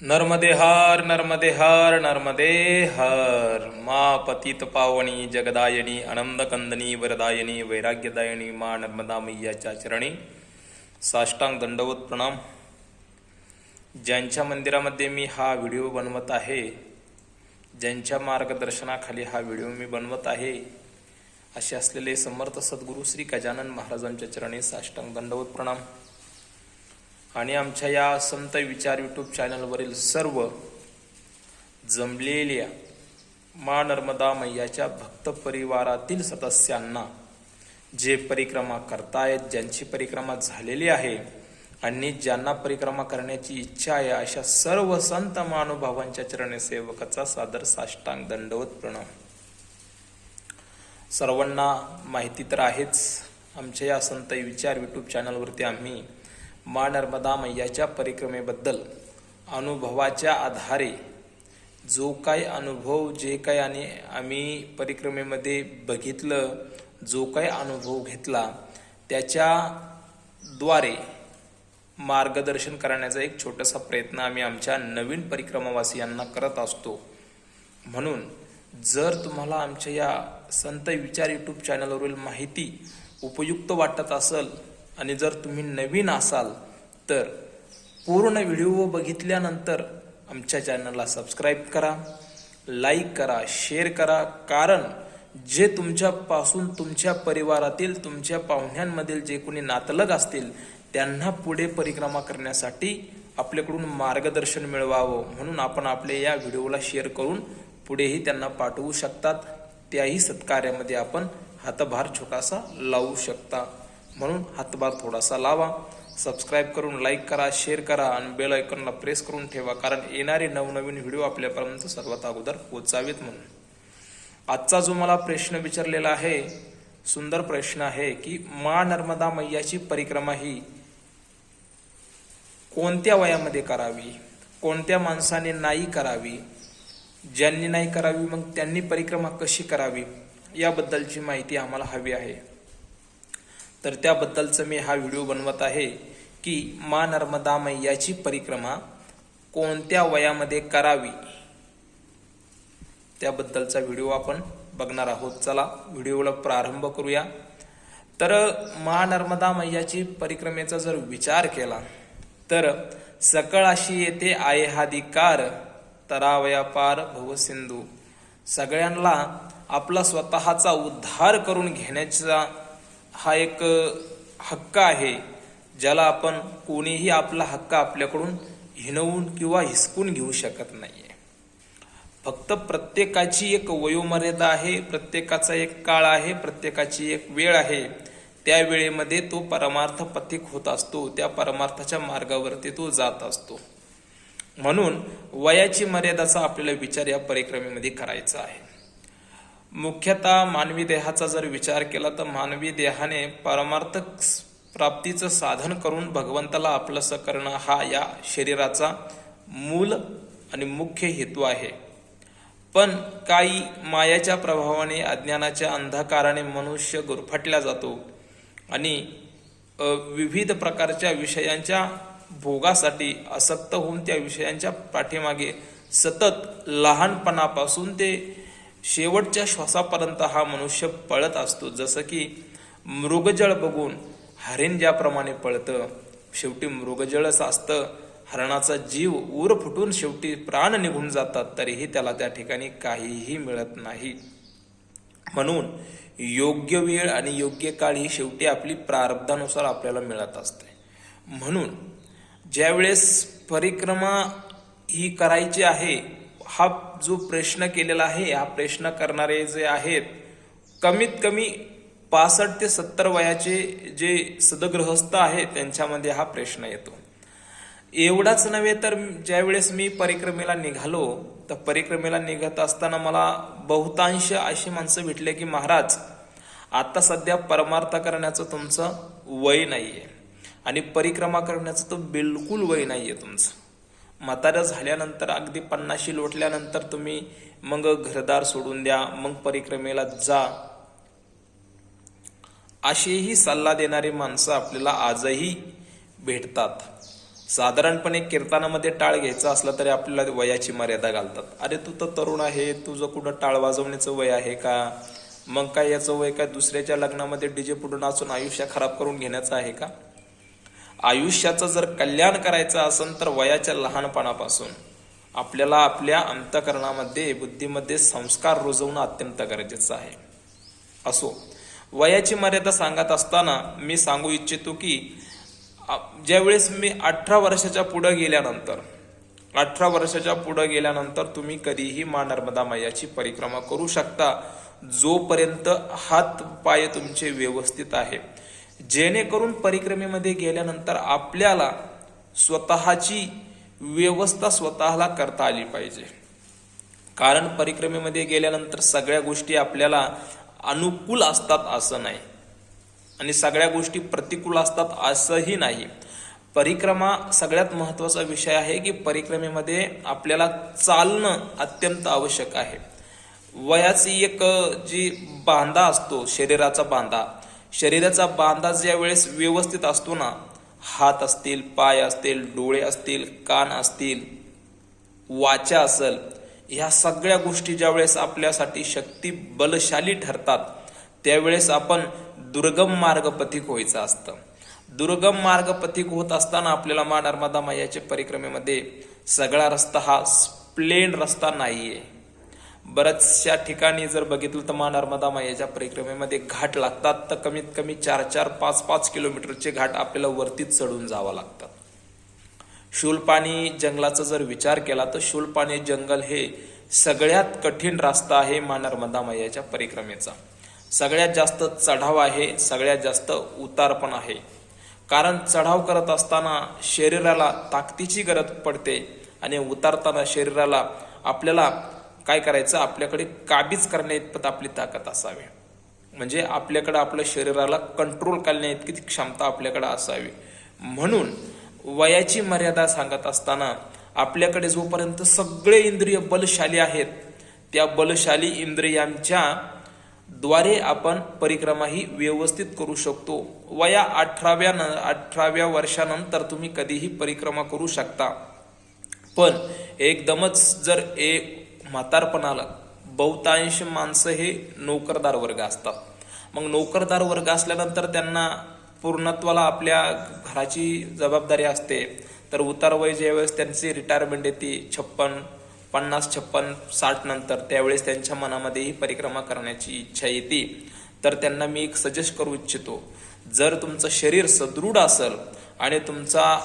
नर्मदे हर नर्मदे हर नर्मदे हर मा पतित पावणी जगदायनी आनंद कंदनी वरदायनी वैराग्यदायनी मा नर्मदा मैयाच्या चरणी साष्टांग दंडवत प्रणाम। ज्यांच्या मंदिरामध्ये मी हा व्हिडिओ बनवत आहे ज्यांच्या मार्गदर्शनाखाली हा व्हिडिओ मी बनवत आहे असे असलेले समर्थ सद्गुरू श्री गजानन महाराजांच्या चरणी साष्टांग दंडवत प्रणाम। आणि आमच्या या संत विचार यूट्यूब चॅनलवरील सर्व जमलेल्या मा नर्मदा मैयाच्या भक्त परिवारातील सदस्यांना जे परिक्रमा करतायत ज्यांची परिक्रमा झालेली आहे आणि ज्यांना परिक्रमा करण्याची इच्छा आहे अशा सर्व संत महानुभावांच्या चरणसेवकाचा सादर साष्टांग दंडवत प्रणाम सर्वांना माहिती तर आहेच आमच्या या संत विचार यूट्यूब चॅनलवरती आम्ही मा नर्मदा मैयाच्या परिक्रमेबद्दल अनुभवाच्या आधारे जो काय अनुभव जे काय आणि आम्ही परिक्रमेमध्ये बघितलं जो काय अनुभव घेतला त्याच्याद्वारे मार्गदर्शन करण्याचा एक छोटासा प्रयत्न आम्ही आमच्या नवीन परिक्रमावासियांना करत असतो. म्हणून जर तुम्हाला आमच्या या संत विचार यूट्यूब चॅनलवरील माहिती उपयुक्त वाटत असेल आणि जर तुम्ही नवीन असाल तर पूर्ण व्हिडिओ बघितल्यानंतर आमच्या चॅनलला सबस्क्राईब करा लाईक करा शेअर करा. कारण जे तुमच्यापासून तुमच्या परिवारातील तुमच्या पाहुण्यांमधील जे कोणी नातलग असतील त्यांना पुढे परिक्रमा करण्यासाठी आपल्याकडून मार्गदर्शन मिळवावं म्हणून आपण आपल्या या व्हिडिओला शेअर करून पुढेही त्यांना पाठवू शकतात. त्याही सत्कार्यामध्ये आपण हातभार छोटासा लावू शकता. म्हणून हातभार थोडासा लावा. सबस्क्राईब करून लाईक करा शेअर करा आणि बेल आयकॉनला प्रेस करून ठेवा कारण येणारे नवनवीन व्हिडिओ आपल्यापर्यंत सर्वात अगोदर पोचावेत म्हणून. आजचा जो मला प्रश्न विचारलेला आहे सुंदर प्रश्न आहे की मा नर्मदा मैयाची परिक्रमा ही कोणत्या वयामध्ये करावी? कोणत्या माणसाने नाही करावी? ज्यांनी नाही करावी मग त्यांनी परिक्रमा कशी करावी? याबद्दलची माहिती आम्हाला हवी आहे. तर त्याबद्दलचं मी हा व्हिडिओ बनवत आहे की मा नर्मदा मैयाची परिक्रमा कोणत्या वयामध्ये करावी? त्याबद्दलचा व्हिडिओ आपण बघणार आहोत. चला व्हिडिओला प्रारंभ करूया. तर मा नर्मदा मैयाची परिक्रमेचा जर विचार केला तर सकळ अशी येते आहे हादिकार तरावया पार भवसिंधू सगळ्यांना आपला स्वतःचा उद्धार करून घेण्याचा हा एक हक्क आहे ज्याला आपण कोणीही आपला हक्क आपल्याकडून हिनवून किंवा हिसकून घेऊ शकत नाहीये. फक्त प्रत्येकाची एक वयोमर्यादा आहे प्रत्येकाचा एक काळ आहे प्रत्येकाची एक वेळ आहे. त्या वेळेमध्ये तो परमार्थ पथिक होत असतो त्या परमार्थाच्या मार्गावरती तो जात असतो. म्हणून वयाची मर्यादाचा आपल्याला विचार या परिक्रमेमध्ये करायचा आहे. मुख्यतः मानवी देहाचा जर विचार केला तर मानवी देहाने परमार्थ प्राप्तीचं साधन करून भगवंताला आपलंसं करणं हा या शरीराचा मूल आणि मुख्य हेतू आहे. पण काही मायाच्या प्रभावाने अज्ञानाच्या अंधकाराने मनुष्य गुरफटला जातो आणि विविध प्रकारच्या विषयांच्या भोगासाठी आसक्त होऊन त्या विषयांच्या पाठीमागे सतत लहानपणापासून ते शेवटच्या श्वासापर्यंत हा मनुष्य पळत असतो. जसं की मृगजळ बघून हरिण ज्याप्रमाणे पळतं शेवटी मृगजळच असतं हरणाचा जीव ऊर फुटून शेवटी प्राण निघून जातात तरीही त्याला त्या ठिकाणी काहीही मिळत नाही. म्हणून योग्य वेळ आणि योग्य काळ ही शेवटी आपली प्रारब्धानुसार आपल्याला मिळत असते. म्हणून ज्यावेळेस परिक्रमा ही करायची आहे हा जो प्रश्न केलेला आहे हा प्रश्न करणारे जे आहेत कमीत कमी पासष्ट ते सत्तर वयाचे जे सदगृहस्थ आहेत त्यांच्यामध्ये हा प्रश्न येतो. एवढाच नव्हे तर ज्यावेळेस मी परिक्रमेला निघालो तर परिक्रमेला निघत असताना मला बहुतांश अशी माणसं भेटले की महाराज आता सध्या परमार्थ करण्याचं तुमचं वय नाही आहे आणि परिक्रमा करण्याचं तर बिलकुल वय नाही आहे तुमचं. म्हातारं झाल्यानंतर अगदी पन्नाशी लोटल्यानंतर तुम्ही मग घरदार सोडून द्या मग परिक्रमेला जा. अशीही सल्ला देणारी माणसं आपल्याला आजही भेटतात. साधारणपणे कीर्तनामध्ये टाळ घ्यायचा असला तरी आपल्याला वयाची मर्यादा घालतात. अरे तू तर तरुण आहे तुझं कुठं टाळ वाजवण्याचं वय आहे का? मग काय याचं वय काय दुसऱ्याच्या लग्नामध्ये डीजे पुढे नाचून आयुष्य खराब करून घेण्याचं आहे का? आयुष्याचं जर कल्याण करायचं असेल तर वयाच्या लहानपणापासून आपल्याला आपल्या अंतकरणामध्ये बुद्धीमध्ये संस्कार रुजवणं अत्यंत गरजेचं आहे. असो वयाची मर्यादा सांगत असताना मी सांगू इच्छितो की ज्यावेळेस मी अठरा वर्षाच्या पुढं गेल्यानंतर अठरा वर्षाच्या पुढं गेल्यानंतर तुम्ही कधीही मा नर्मदा मैयाची परिक्रमा करू शकता जोपर्यंत हात पाय तुमचे व्यवस्थित आहे जेणेकरून परिक्रमेमध्ये गेल्यानंतर आपल्याला स्वतःची व्यवस्था स्वतःला करता आली पाहिजे. कारण परिक्रमेमध्ये गेल्यानंतर सगळ्या गोष्टी आपल्याला अनुकूल असतात असं नाही. आणि सगळ्या गोष्टी प्रतिकूल असतात असंही नाही. परिक्रमा सगळ्यात महत्त्वाचा विषय आहे की परिक्रमेमध्ये आपल्याला चालणं अत्यंत आवश्यक आहे. वयाची एक जी बांधा असतो शरीराचा बांधा शरीराचा बांधा ज्या वेळेस व्यवस्थित असतो ना हात असतील पाय असतील डोळे असतील कान असतील वाचा असेल ह्या सगळ्या गोष्टी ज्यावेळेस आपल्यासाठी शक्ती बलशाली ठरतात त्यावेळेस आपण दुर्गम मार्ग पथिक व्हायचं असतं. दुर्गम मार्ग पथिक होत असताना आपल्याला मा नर्मदा मैयाच्या परिक्रमेमध्ये सगळा रस्ता हा प्लेन रस्ता नाहीये. बऱ्याचशा ठिकाणी जर बघितलं तर मा नर्मदा मायाच्या परिक्रमेमध्ये घाट लागतात तर कमीत कमी चार चार पाच पाच किलोमीटरचे घाट आपल्याला वरतीच चढून जावं लागतात शूलपाणी जंगलाचा जर विचार केला तर शूलपाणी जंगल हे सगळ्यात कठीण रास्ता आहे मा नर्मदा मायाच्या परिक्रमेचा. सगळ्यात जास्त चढाव आहे सगळ्यात जास्त उतार पण आहे. कारण चढाव करत असताना शरीराला ताकदीची गरज पडते आणि उतारताना शरीराला आपल्याला काय करायचं? आपल्याकडे काबीज करण्या इतपत आपली ताकद असावी. म्हणजे आपल्याकडं आपल्या शरीराला कंट्रोल करण्या इतकी क्षमता आपल्याकडे असावी. म्हणून वयाची मर्यादा सांगत असताना आपल्याकडे जोपर्यंत सगळे इंद्रिय बलशाली आहेत त्या बलशाली इंद्रियांच्या द्वारे आपण परिक्रमा ही व्यवस्थित करू शकतो. वया अठराव्या न- अठराव्या वर्षानंतर तुम्ही कधीही परिक्रमा करू शकता. पण एकदमच जर एक म्हातारपणाला बहुतांश माणसं हे नोकरदार वर्ग असतात. मग नोकरदार वर्ग असल्यानंतर त्यांना पूर्णत्वाला आपल्या घराची जबाबदारी असते. तर उतार वय ज्यावेळेस त्यांची रिटायरमेंट येते छप्पन पन्नास छप्पन साठ नंतर त्यावेळेस त्यांच्या मनामध्येही परिक्रमा करण्याची इच्छा येते. तर त्यांना मी एक सजेस्ट करू इच्छितो. जर तुमचं शरीर सदृढ असेल आणि तुमचा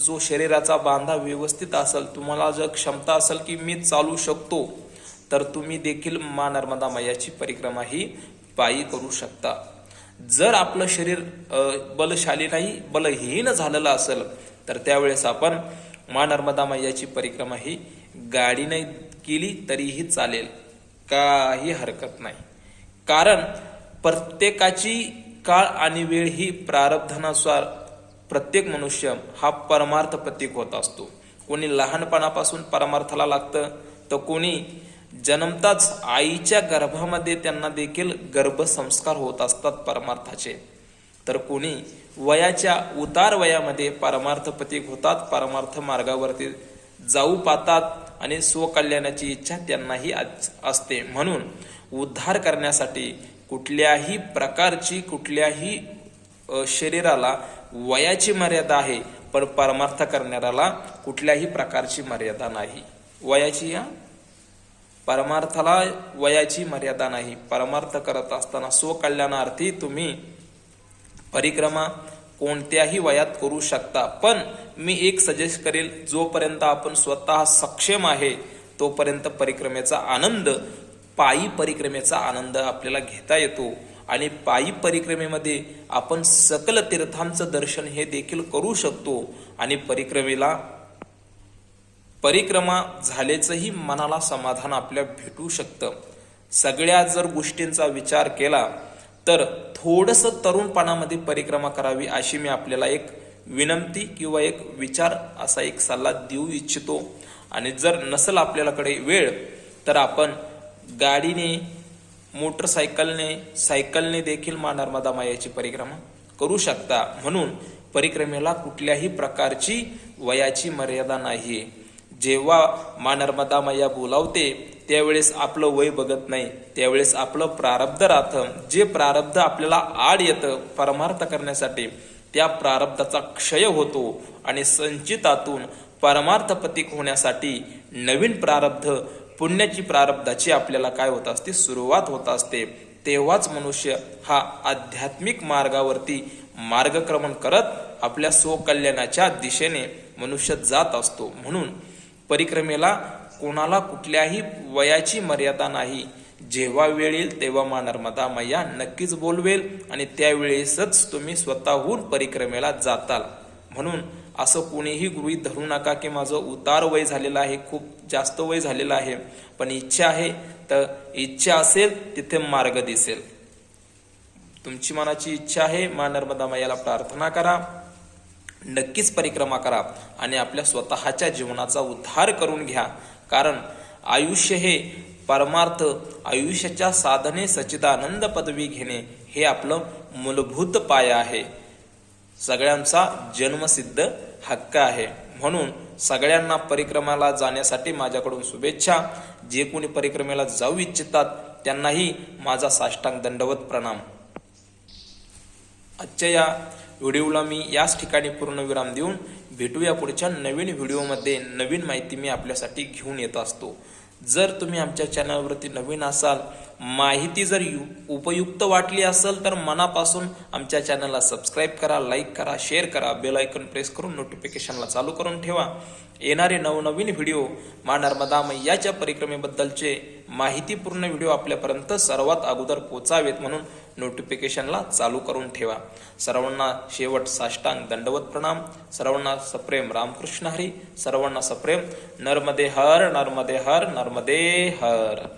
जो शरीराचा बांधा व्यवस्थित असेल तुम्हाला जर क्षमता असेल की मी चालू शकतो तर तुम्ही देखील मा नर्मदा मैयाची परिक्रमा ही पायी करू शकता. जर आपलं शरीर बलशाली नाही बलहीन झालेलं असेल तर त्यावेळेस आपण मा नर्मदा मैयाची परिक्रमा ही गाडीने केली तरीही चालेल. काही हरकत नाही. कारण प्रत्येकाची काळ आणि वेळ ही प्रारब्धानुसार प्रत्येक मनुष्य हा परमार्थ प्रतीक होत असतो. कोणी लहानपणापासून परमार्थाला लागतं तर कोणी जन्मताच आईच्या गर्भामध्ये त्यांना देखील गर्भसंस्कार होत असतात परमार्थाचे. तर कोणी वयाच्या उतार वयामध्ये परमार्थ प्रतीक होतात परमार्थ मार्गावरती जाऊ पाहतात आणि स्वकल्याणाची इच्छा त्यांनाही असते. म्हणून उद्धार करण्यासाठी कुठल्याही प्रकारची कुठल्याही शरीराला वयाची मर्यादा आहे पण परमार्थ करणाऱ्याला कुठल्याही प्रकारची मर्यादा नाही. वयाची या? परमार्थाला वयाची मर्यादा नाही. परमार्थ करत असताना स्वकल्याणार्थी तुम्ही परिक्रमा कोणत्याही वयात करू शकता. पण मी एक सजेस्ट करेल जोपर्यंत आपण स्वतः सक्षम आहे तोपर्यंत परिक्रमेचा आनंद पायी परिक्रमेचा आनंद आपल्याला घेता येतो. आणि पायी परिक्रमेमध्ये आपण सकल तीर्थांचं दर्शन हे देखील करू शकतो. आणि परिक्रमेला परिक्रमा झाल्याचंही मनाला समाधान आपल्या भेटू शकतं. सगळ्या जर गोष्टींचा विचार केला तर थोडस तरुणपणामध्ये परिक्रमा करावी अशी मी आपल्याला एक विनंती किंवा एक विचार असा एक सल्ला देऊ इच्छितो. आणि जर नसेल आपल्याकडे वेळ तर आपण गाडीने मोटरसायकलने सायकलने देखील मा नर्मदा मायाची परिक्रमा करू शकता. म्हणून परिक्रमेला कुठल्याही प्रकारची वयाची मर्यादा नाही जेव्हा मा नर्मदा माया बोलावते त्यावेळेस आपलं वय बघत नाही. त्यावेळेस आपलं प्रारब्ध राहतं जे प्रारब्ध आपल्याला आड येतं परमार्थ करण्यासाठी त्या प्रारब्धाचा क्षय होतो आणि संचितातून परमार्थपतिक होण्यासाठी नवीन प्रारब्ध पुण्याची प्रारब्धाची आपल्याला काय होत असते? सुरुवात होत असते. तेव्हाच मनुष्य हा आध्यात्मिक मार्गावरती मार्गक्रमण करत आपल्या स्वकल्याणाच्या दिशेने मनुष्य जात असतो. म्हणून परिक्रमेला कोणाला कुठल्याही वयाची मर्यादा नाही. जेव्हा वेळ येईल तेव्हा मा नर्मदा मैया नक्कीच बोलवेल आणि त्यावेळेसच तुम्ही स्वतःहून परिक्रमेला जाताल. म्हणून असं कोणीही गृहीत धरू नका की माझं उतार वय झालेलं आहे खूप जास्त वय झालेलं आहे. पण इच्छा आहे तर इच्छा असेल तिथे मार्ग दिसेल. तुमची मनाची इच्छा आहे मा नर्मदा मायाला प्रार्थना करा. नक्कीच परिक्रमा करा आणि आपल्या स्वतःच्या जीवनाचा उद्धार करून घ्या. कारण आयुष्य हे परमार्थ आयुष्याच्या साधने सचिदानंद पदवी घेणे हे आपलं मूलभूत पाय आहे. सगळ्यांचा जन्मसिद्ध हक्क आहे. म्हणून सगळ्यांना परिक्रमाला जाण्यासाठी माझ्याकडून शुभेच्छा. जे कोणी परिक्रमेला जाऊ इच्छितात त्यांनाही माझा साष्टांग दंडवत प्रणाम. आजच्या या व्हिडिओला मी याच ठिकाणी पूर्ण विराम देऊन भेटूया पुढच्या नवीन व्हिडिओमध्ये. नवीन माहिती मी आपल्यासाठी घेऊन येत असतो. जर तुम्ही आमच्या चॅनलवरती नवीन असाल माहिती जर यु- उपयुक्त वाटली असेल तर मनापासून आमच्या चॅनलला सबस्क्राईब करा लाईक करा शेअर करा बेल ऐकून प्रेस करून नोटिफिकेशनला चालू करून ठेवा. येणारे नवनवीन व्हिडिओ मा नर्मदा मैयाच्या परिक्रमेबद्दलचे माहितीपूर्ण व्हिडिओ आपल्यापर्यंत सर्वात अगोदर पोचावेत म्हणून नोटिफिकेशनला चालू करून ठेवा. सर्वांना शेवट साष्टांग दंडवत प्रणाम. सर्वांना सप्रेम रामकृष्ण हरी. सर्वांना सप्रेम. नर्मदे हर नर्मदे हर नर्मदे हर.